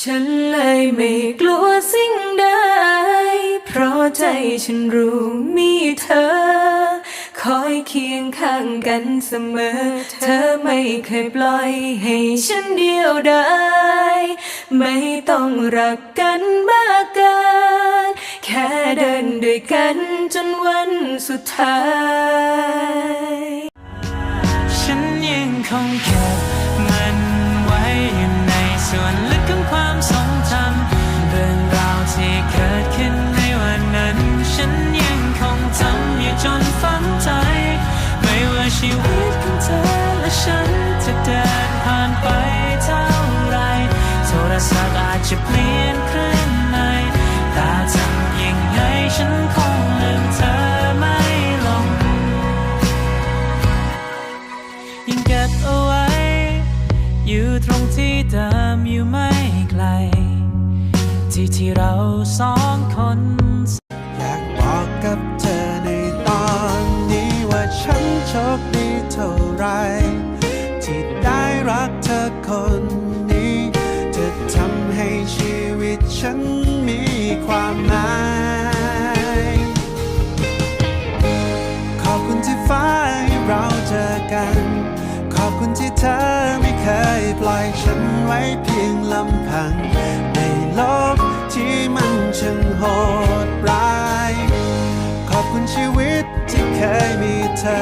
ฉันเลยไม่กลัวสิ่งใด เพราะใจฉันรู้มีเธอ คอยเคียงข้างกันเสมอ เธอไม่เคยปล่อยให้ฉันเดียวดายไม่ต้องรักกันมากเกินแค่เดินด้วยกันจนวันสุดท้าย ฉันยังคงเก็บมัน ชีวิตของเธอและฉันจะเดินผ่านไปเท่าไร โทรศัพท์อาจจะเปลี่ยนเครื่องในแต่ทำยังไงฉันคงลืมเธอไม่ลง ยังเก็บเอาไว้ อยู่ตรงที่เดิมอยู่ไม่ไกล ที่ที่เราสองคน คนนี้ จะทำให้ชีวิตฉันมีความหมาย ขอบคุณที่ฟ้าให้เราเจอกัน ขอบคุณที่เธอไม่เคยปล่อยฉันไว้เพียงลำพัง ในโลกที่มันช่างโหดร้าย ขอบคุณชีวิตที่เคยมีเธอ